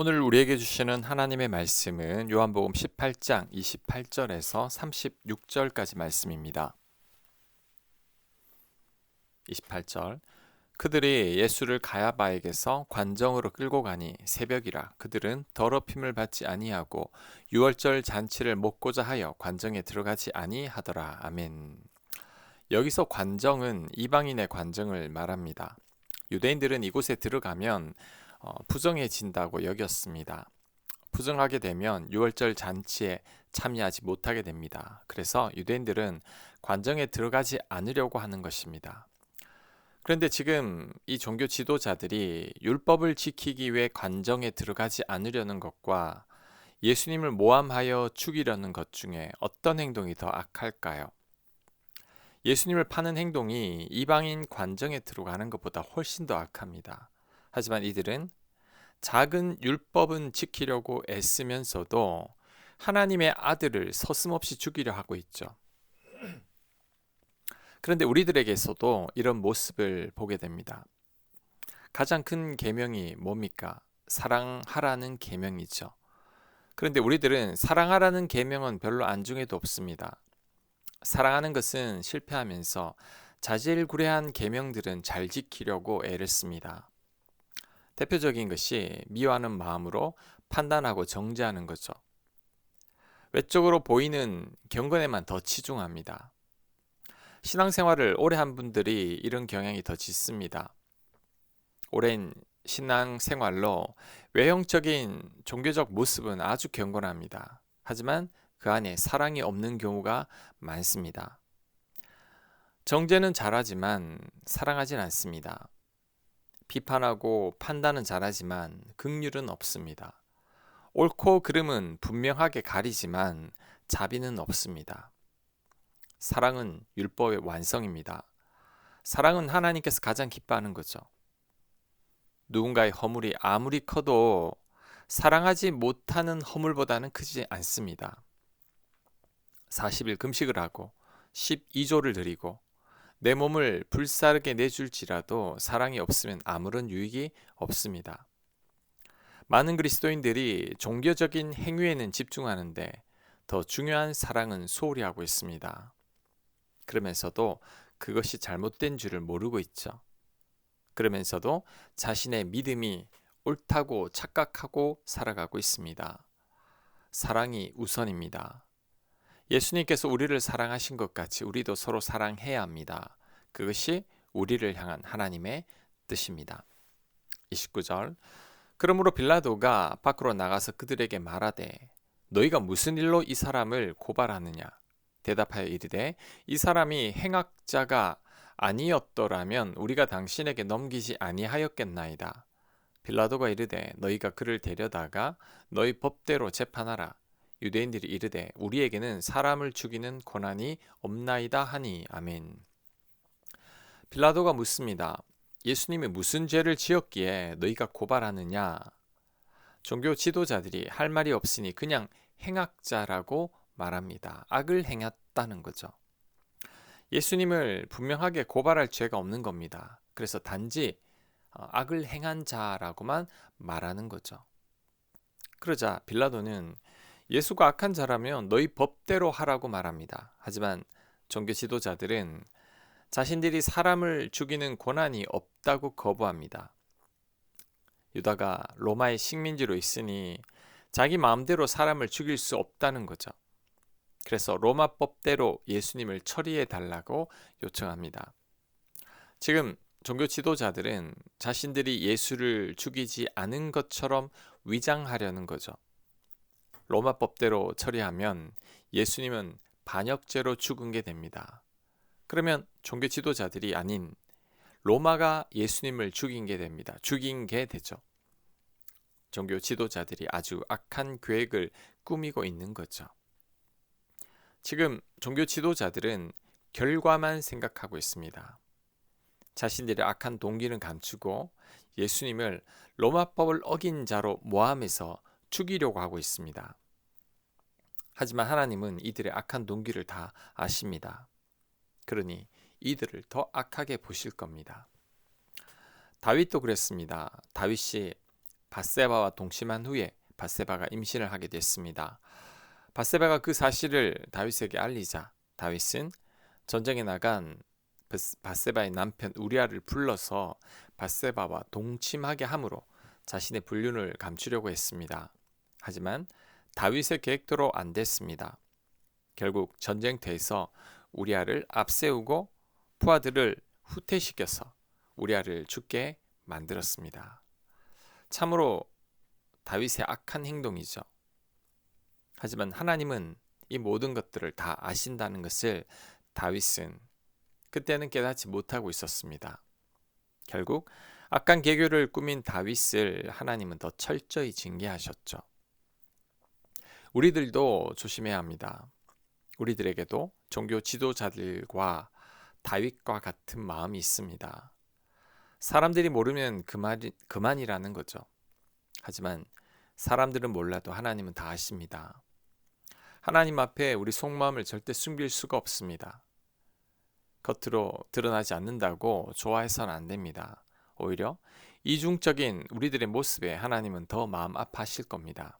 오늘 우리에게 주시는 하나님의 말씀은 요한복음 18장 28절에서 36절까지 말씀입니다. 28절 그들이 예수를 가야바에게서 관정으로 끌고 가니 새벽이라 그들은 더럽힘을 받지 아니하고 유월절 잔치를 먹고자 하여 관정에 들어가지 아니하더라. 아멘. 여기서 관정은 이방인의 관정을 말합니다. 유대인들은 이곳에 들어가면 어, 부정해진다고 여겼습니다. 부정하게 되면 유월절 잔치에 참여하지 못하게 됩니다. 그래서 유대인들은 관정에 들어가지 않으려고 하는 것입니다. 그런데 지금 이 종교 지도자들이 율법을 지키기 위해 관정에 들어가지 않으려는 것과 예수님을 모함하여 죽이려는 것 중에 어떤 행동이 더 악할까요? 예수님을 파는 행동이 이방인 관정에 들어가는 것보다 훨씬 더 악합니다. 하지만 이들은 작은 율법은 지키려고 애쓰면서도 하나님의 아들을 서슴없이 죽이려 하고 있죠. 그런데 우리들에게서도 이런 모습을 보게 됩니다. 가장 큰 계명이 뭡니까? 사랑하라는 계명이죠. 그런데 우리들은 사랑하라는 계명은 별로 안중에도 없습니다. 사랑하는 것은 실패하면서 자질구레한 계명들은 잘 지키려고 애를 씁니다. 대표적인 것이 미워하는 마음으로 판단하고 정죄하는 거죠. 외적으로 보이는 경건에만 더 치중합니다. 신앙생활을 오래 한 분들이 이런 경향이 더 짙습니다. 오랜 신앙생활로 외형적인 종교적 모습은 아주 경건합니다. 하지만 그 안에 사랑이 없는 경우가 많습니다. 정죄는 잘하지만 사랑하진 않습니다. 비판하고 판단은 잘하지만 극률은 없습니다. 옳고 그름은 분명하게 가리지만 자비는 없습니다. 사랑은 율법의 완성입니다. 사랑은 하나님께서 가장 기뻐하는 거죠. 누군가의 허물이 아무리 커도 사랑하지 못하는 허물보다는 크지 않습니다. 40일 금식을 하고 12조를 드리고 내 몸을 불사르게 내줄지라도 사랑이 없으면 아무런 유익이 없습니다. 많은 그리스도인들이 종교적인 행위에는 집중하는데 더 중요한 사랑은 소홀히 하고 있습니다. 그러면서도 그것이 잘못된 줄을 모르고 있죠. 그러면서도 자신의 믿음이 옳다고 착각하고 살아가고 있습니다. 사랑이 우선입니다. 예수님께서 우리를 사랑하신 것 같이 우리도 서로 사랑해야 합니다. 그것이 우리를 향한 하나님의 뜻입니다. 29절 그러므로 빌라도가 밖으로 나가서 그들에게 말하되 너희가 무슨 일로 이 사람을 고발하느냐 대답하여 이르되 이 사람이 행악자가 아니었더라면 우리가 당신에게 넘기지 아니하였겠나이다. 빌라도가 이르되 너희가 그를 데려다가 너희 법대로 재판하라. 유대인들이 이르되 우리에게는 사람을 죽이는 권한이 없나이다 하니 아멘. 빌라도가 묻습니다. 예수님이 무슨 죄를 지었기에 너희가 고발하느냐? 종교 지도자들이 할 말이 없으니 그냥 행악자라고 말합니다. 악을 행했다는 거죠. 예수님을 분명하게 고발할 죄가 없는 겁니다. 그래서 단지 어, 악을 행한 자라고만 말하는 거죠. 그러자 빌라도는 예수가 악한 자라면 너희 법대로 하라고 말합니다. 하지만 종교 지도자들은 자신들이 사람을 죽이는 권한이 없다고 거부합니다. 유다가 로마의 식민지로 있으니 자기 마음대로 사람을 죽일 수 없다는 거죠. 그래서 로마법대로 예수님을 처리해 달라고 요청합니다. 지금 종교 지도자들은 자신들이 예수를 죽이지 않은 것처럼 위장하려는 거죠. 로마법대로 처리하면 예수님은 반역죄로 죽은 게 됩니다. 그러면 종교 지도자들이 아닌 로마가 예수님을 죽인 게 됩니다. 죽인 게 되죠. 종교 지도자들이 아주 악한 계획을 꾸미고 있는 거죠. 지금 종교 지도자들은 결과만 생각하고 있습니다. 자신들의 악한 동기는 감추고 예수님을 로마법을 어긴 자로 모함해서 죽이려고 하고 있습니다. 하지만 하나님은 이들의 악한 동기를 다 아십니다. 그러니 이들을 더 악하게 보실 겁니다. 다윗도 그랬습니다. 다윗이 바세바와 동침한 후에 바세바가 임신을 하게 됐습니다. 바세바가 그 사실을 다윗에게 알리자 다윗은 전쟁에 나간 바세바의 남편 우리아를 불러서 바세바와 동침하게 함으로 자신의 불륜을 감추려고 했습니다. 하지만 다윗의 계획대로 안 됐습니다. 결국 전쟁터에서 우리아를 앞세우고 부하들을 후퇴시켜서 우리아를 죽게 만들었습니다. 참으로 다윗의 악한 행동이죠. 하지만 하나님은 이 모든 것들을 다 아신다는 것을 다윗은 그때는 깨닫지 못하고 있었습니다. 결국 악한 계교를 꾸민 다윗을 하나님은 더 철저히 징계하셨죠. 우리들도 조심해야 합니다. 우리들에게도 종교 지도자들과 다윗과 같은 마음이 있습니다. 사람들이 모르면 그만, 그만이라는 거죠. 하지만 사람들은 몰라도 하나님은 다 아십니다. 하나님 앞에 우리 속마음을 절대 숨길 수가 없습니다. 겉으로 드러나지 않는다고 좋아해서는 안 됩니다. 오히려 이중적인 우리들의 모습에 하나님은 더 마음 아파하실 겁니다.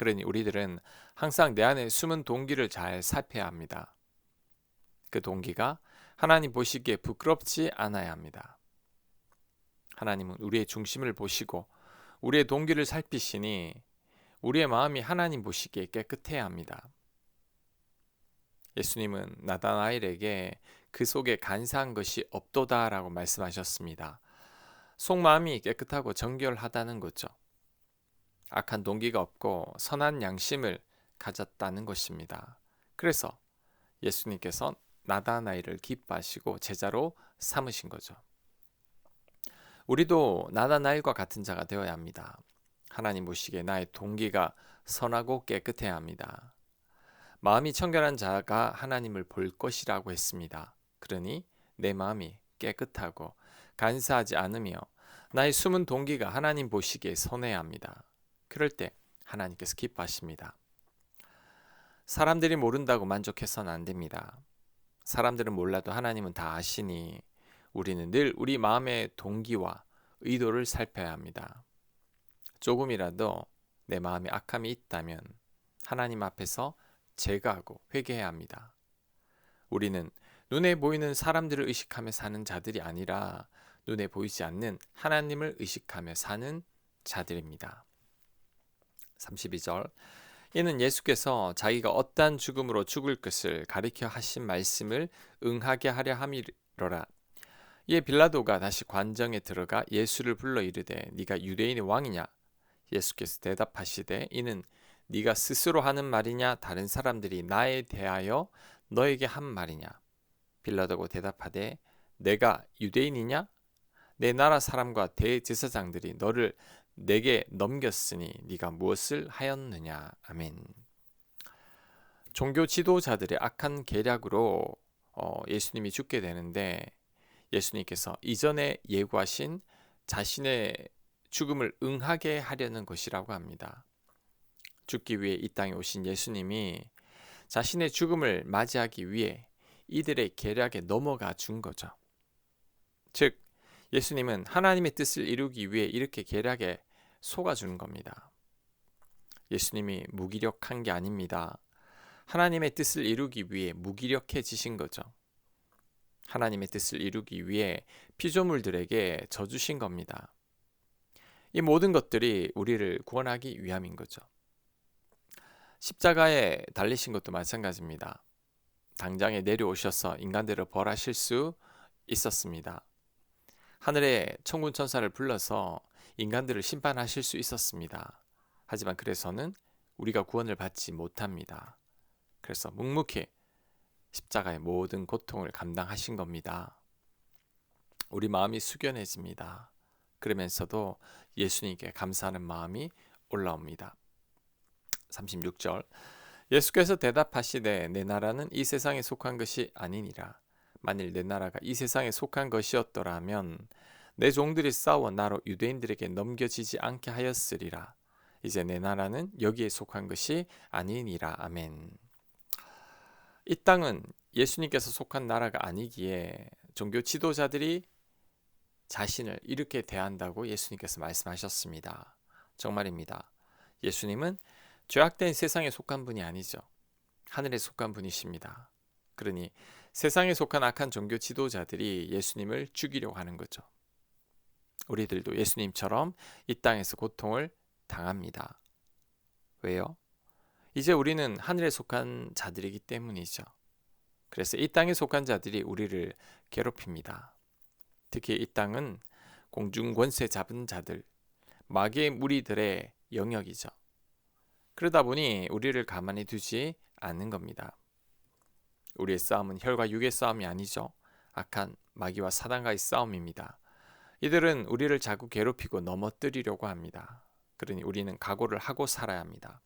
그러니 우리들은 항상 내 안에 숨은 동기를 잘 살펴야 합니다. 그 동기가 하나님 보시기에 부끄럽지 않아야 합니다. 하나님은 우리의 중심을 보시고 우리의 동기를 살피시니 우리의 마음이 하나님 보시기에 깨끗해야 합니다. 예수님은 나다나엘에게 그 속에 간사한 것이 없도다라고 말씀하셨습니다. 속마음이 깨끗하고 정결하다는 거죠. 악한 동기가 없고 선한 양심을 가졌다는 것입니다. 그래서 예수님께서 나다나엘을 기뻐하시고 제자로 삼으신 거죠. 우리도 나다나엘과 같은 자가 되어야 합니다. 하나님 보시기에 나의 동기가 선하고 깨끗해야 합니다. 마음이 청결한 자가 하나님을 볼 것이라고 했습니다. 그러니 내 마음이 깨끗하고 간사하지 않으며 나의 숨은 동기가 하나님 보시기에 선해야 합니다. 그럴 때 하나님께서 기뻐하십니다. 사람들이 모른다고 만족해서는 안 됩니다. 사람들은 몰라도 하나님은 다 아시니 우리는 늘 우리 마음의 동기와 의도를 살펴야 합니다. 조금이라도 내 마음에 악함이 있다면 하나님 앞에서 제거하고 회개해야 합니다. 우리는 눈에 보이는 사람들을 의식하며 사는 자들이 아니라 눈에 보이지 않는 하나님을 의식하며 사는 자들입니다. 32절. 이는 예수께서 자기가 어떠한 죽음으로 죽을 것을 가리켜 하신 말씀을 응하게 하려 함이로라. 이에 빌라도가 다시 관정에 들어가 예수를 불러 이르되 네가 유대인의 왕이냐? 예수께서 대답하시되 이는 네가 스스로 하는 말이냐? 다른 사람들이 나에 대하여 너에게 한 말이냐? 빌라도고 대답하되 내가 유대인이냐? 내 나라 사람과 대제사장들이 너를 내게 넘겼으니 네가 무엇을 하였느냐 아멘. 종교 지도자들의 악한 계략으로 어, 예수님이 죽게 되는데 예수님께서 이전에 예고하신 자신의 죽음을 응하게 하려는 것이라고 합니다. 죽기 위해 이 땅에 오신 예수님이 자신의 죽음을 맞이하기 위해 이들의 계략에 넘어가 준 거죠. 즉, 예수님은 하나님의 뜻을 이루기 위해 이렇게 계략에 속아주는 겁니다. 예수님이 무기력한 게 아닙니다. 하나님의 뜻을 이루기 위해 무기력해지신 거죠. 하나님의 뜻을 이루기 위해 피조물들에게 져주신 겁니다. 이 모든 것들이 우리를 구원하기 위함인 거죠. 십자가에 달리신 것도 마찬가지입니다. 당장에 내려오셔서 인간들을 벌하실 수 있었습니다. 하늘에 천군 천사를 불러서 인간들을 심판하실 수 있었습니다. 하지만 그래서는 우리가 구원을 받지 못합니다. 그래서 묵묵히 십자가의 모든 고통을 감당하신 겁니다. 우리 마음이 숙연해집니다. 그러면서도 예수님께 감사하는 마음이 올라옵니다. 36절 예수께서 대답하시되 내 나라는 이 세상에 속한 것이 아니니라 만일 내 나라가 이 세상에 속한 것이었더라면 내 종들이 싸워 나로 유대인들에게 넘겨지지 않게 하였으리라 이제 내 나라는 여기에 속한 것이 아니니라 아멘 이 땅은 예수님께서 속한 나라가 아니기에 종교 지도자들이 자신을 이렇게 대한다고 예수님께서 말씀하셨습니다. 정말입니다. 예수님은 죄악된 세상에 속한 분이 아니죠. 하늘에 속한 분이십니다. 그러니 세상에 속한 악한 종교 지도자들이 예수님을 죽이려고 하는 거죠. 우리들도 예수님처럼 이 땅에서 고통을 당합니다. 왜요? 이제 우리는 하늘에 속한 자들이기 때문이죠. 그래서 이 땅에 속한 자들이 우리를 괴롭힙니다. 특히 이 땅은 공중 권세 잡은 자들, 마귀의 무리들의 영역이죠. 그러다 보니 우리를 가만히 두지 않는 겁니다. 우리의 싸움은 혈과 육의 싸움이 아니죠. 악한 마귀와 사단과의 싸움입니다. 이들은 우리를 자꾸 괴롭히고 넘어뜨리려고 합니다. 그러니 우리는 각오를 하고 살아야 합니다.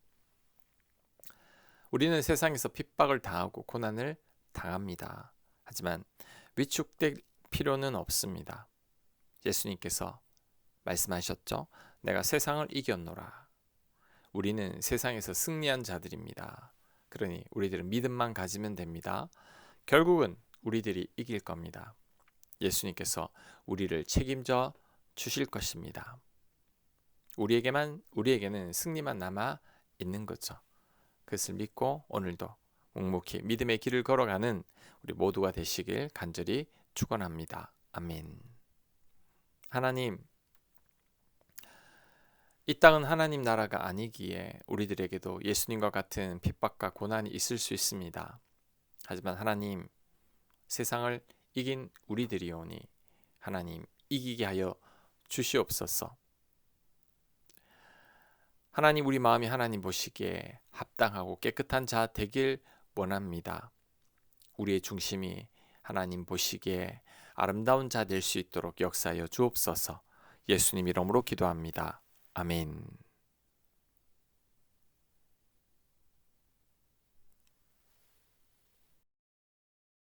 우리는 세상에서 핍박을 당하고 고난을 당합니다. 하지만 위축될 필요는 없습니다. 예수님께서 말씀하셨죠. 내가 세상을 이겼노라. 우리는 세상에서 승리한 자들입니다. 그러니 우리들은 믿음만 가지면 됩니다. 결국은 우리들이 이길 겁니다. 예수님께서 우리를 책임져 주실 것입니다. 우리에게만 우리에게는 승리만 남아 있는 거죠. 그것을 믿고 오늘도 묵묵히 믿음의 길을 걸어가는 우리 모두가 되시길 간절히 축원합니다. 아멘. 하나님 이 땅은 하나님 나라가 아니기에 우리들에게도 예수님과 같은 핍박과 고난이 있을 수 있습니다. 하지만 하나님 세상을 이긴 우리들이오니 하나님 이기게 하여 주시옵소서. 하나님 우리 마음이 하나님 보시기에 합당하고 깨끗한 자 되길 원합니다. 우리의 중심이 하나님 보시기에 아름다운 자 될 수 있도록 역사하여 주옵소서. 예수님 이름으로 기도합니다. 아멘.